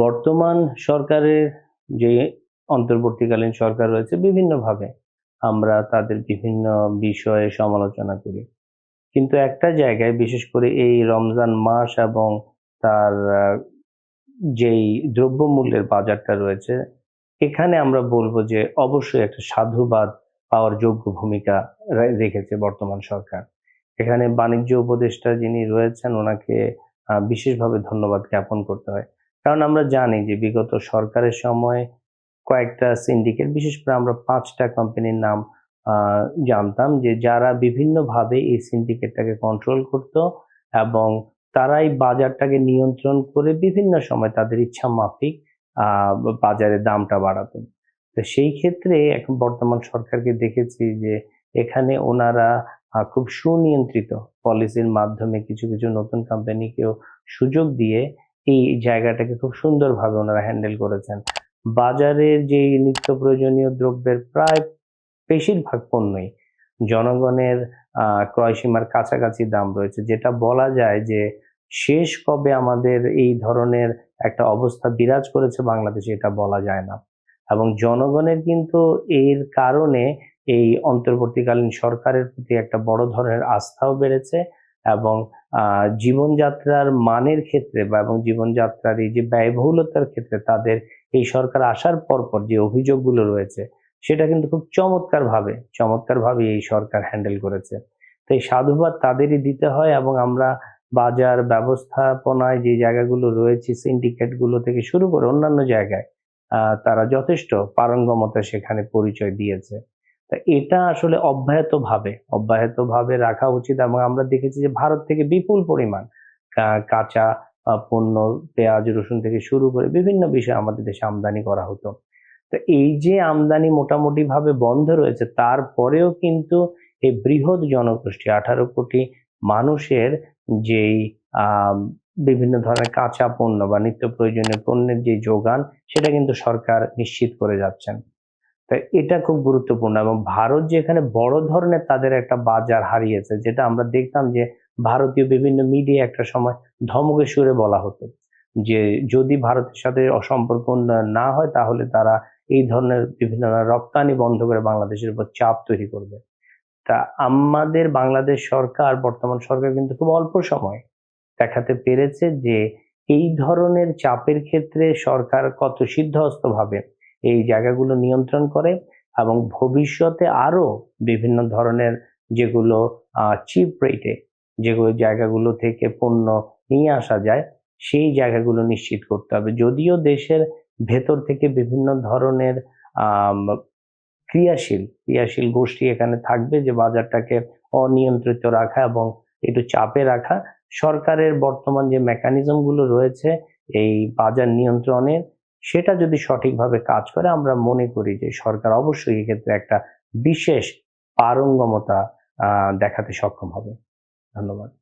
বর্তমান সরকারের যে অন্তর্বর্তীকালীন সরকার রয়েছে বিভিন্নভাবে আমরা তাদের বিভিন্ন বিষয়ে সমালোচনা করি। কিন্তু একটা জায়গায় বিশেষ করে এই রমজান মাস এবং তার যেই দ্রব্যমূল্যের বাজারটা রয়েছে, এখানে আমরা বলব যে অবশ্যই একটা সাধুবাদ পাওয়ার যোগ্য ভূমিকা রেখেছে বর্তমান সরকার। এখানে বাণিজ্য উপদেষ্টা যিনি রয়েছেন, ওনাকে বিশেষভাবে ধন্যবাদ জ্ঞাপন করতে হয়। কারণ আমরা জানি যে বিগত সরকারের সময় কয়েকটা সিন্ডিকেট বিশেষ করে আমরা পাঁচটা কোম্পানির নাম জানতাম যে যারা বিভিন্নভাবে এই সিন্ডিকেটটাকে কন্ট্রোল করত এবং তারাই বাজারটাকে নিয়ন্ত্রণ করে বিভিন্ন সময় তাদের ইচ্ছা মাফিক বাজারে দামটা বাড়াতো। তো সেই ক্ষেত্রে এখন বর্তমান সরকারকে দেখেছি যে এখানে ওনারা খুব সুনিয়ন্ত্রিত পলিসির মাধ্যমে কিছু কিছু নতুন কোম্পানিকেও সুযোগ দিয়ে এই জায়গাটাকে খুব সুন্দরভাবে ওনারা হ্যান্ডেল করেছেন। বাজারের যে নিত্য প্রয়োজনীয় দ্রব্যের প্রায় বেশিরভাগ পণ্যই জনগণের ক্রয়সীমার কাছাকাছি দাম রয়েছে। যেটা বলা যায় যে শেষ কবে আমাদের এই ধরনের একটা অবস্থা বিরাজ করেছে বাংলাদেশে এটা বলা যায় না। এবং জনগণের কিন্তু এর কারণে এই অন্তর্বর্তীকালীন সরকারের প্রতি একটা বড় ধরনের আস্থাও বেড়েছে এবং জীবনযাত্রার মানের ক্ষেত্রে বা এবং জীবনযাত্রার এই যে ব্যয়বহুলতার ক্ষেত্রে তাদের এই সরকার আসার পরপর যে অভিযোগগুলো রয়েছে, সেটা কিন্তু খুব চমৎকার ভাবে চমৎকার ভাবে এই সরকার হ্যান্ডেল করেছে। তো এই সাধুবাদ তাদেরই দিতে হয় এবং আমরা বাজার ব্যবস্থাপনায় যে জায়গাগুলো রয়েছে সিন্ডিকেটগুলো থেকে শুরু করে অন্যান্য জায়গায় তারা যথেষ্ট পারঙ্গমতা সেখানে পরিচয় দিয়েছে। তা এটা আসলে অব্যাহত ভাবে অব্যাহত ভাবে রাখা উচিত এবং আমরা দেখেছি যে ভারত থেকে বিপুল পরিমাণ কাঁচা পণ্য, পেঁয়াজ, রসুন থেকে শুরু করে বিভিন্ন বিষয় আমাদের দেশে আমদানি করা হতো। তো এই যে আমদানি মোটামুটি ভাবে বন্ধ রয়েছে, তারপরেও কিন্তু এই বৃহৎ জনগোষ্ঠী, আঠারো কোটি মানুষের যেই বিভিন্ন ধরনের কাঁচা পণ্য বা নিত্য প্রয়োজনীয় পণ্যের যে যোগান, সেটা কিন্তু সরকার নিশ্চিত করে যাচ্ছেন। এটা খুব গুরুত্বপূর্ণ এবং ভারত যেখানে বড় ধরনের তাদের একটা বাজার হারিয়েছে, যেটা আমরা দেখতাম যে ভারতীয় বিভিন্ন মিডিয়া একটা সময় ধমকে সুরে বলা হতো যে যদি ভারতের সাথে অসম্পর্ক না হয় তাহলে তারা এই ধরনের বিভিন্ন রপ্তানি বন্ধ করে বাংলাদেশের উপর চাপ তৈরি করবে। তা আমাদের বাংলাদেশ সরকার, বর্তমান সরকার কিন্তু খুব অল্প সময় দেখাতে পেরেছে যে এই ধরনের চাপের ক্ষেত্রে সরকার কত সিদ্ধহস্ত ভাবে এই জায়গাগুলো নিয়ন্ত্রণ করে এবং ভবিষ্যতে আরও বিভিন্ন ধরনের যেগুলো চিপ রেটে যেগুলো জায়গাগুলো থেকে পণ্য নিয়ে আসা যায়, সেই জায়গাগুলো নিশ্চিত করতে হবে। যদিও দেশের ভেতর থেকে বিভিন্ন ধরনের ক্রিয়াশীল ক্রিয়াশীল গোষ্ঠী এখানে থাকবে যে বাজারটাকে অনিয়ন্ত্রিত রাখা এবং একটু চাপে রাখা। সরকারের বর্তমান যে মেকানিজমগুলো রয়েছে, এই বাজার নিয়ন্ত্রণের সেটা যদি সঠিকভাবে কাজ করে, আমরা মনে করি যে সরকার অবশ্যই এক্ষেত্রে একটা বিশেষ পারঙ্গমতা দেখাতে সক্ষম হবে। ধন্যবাদ।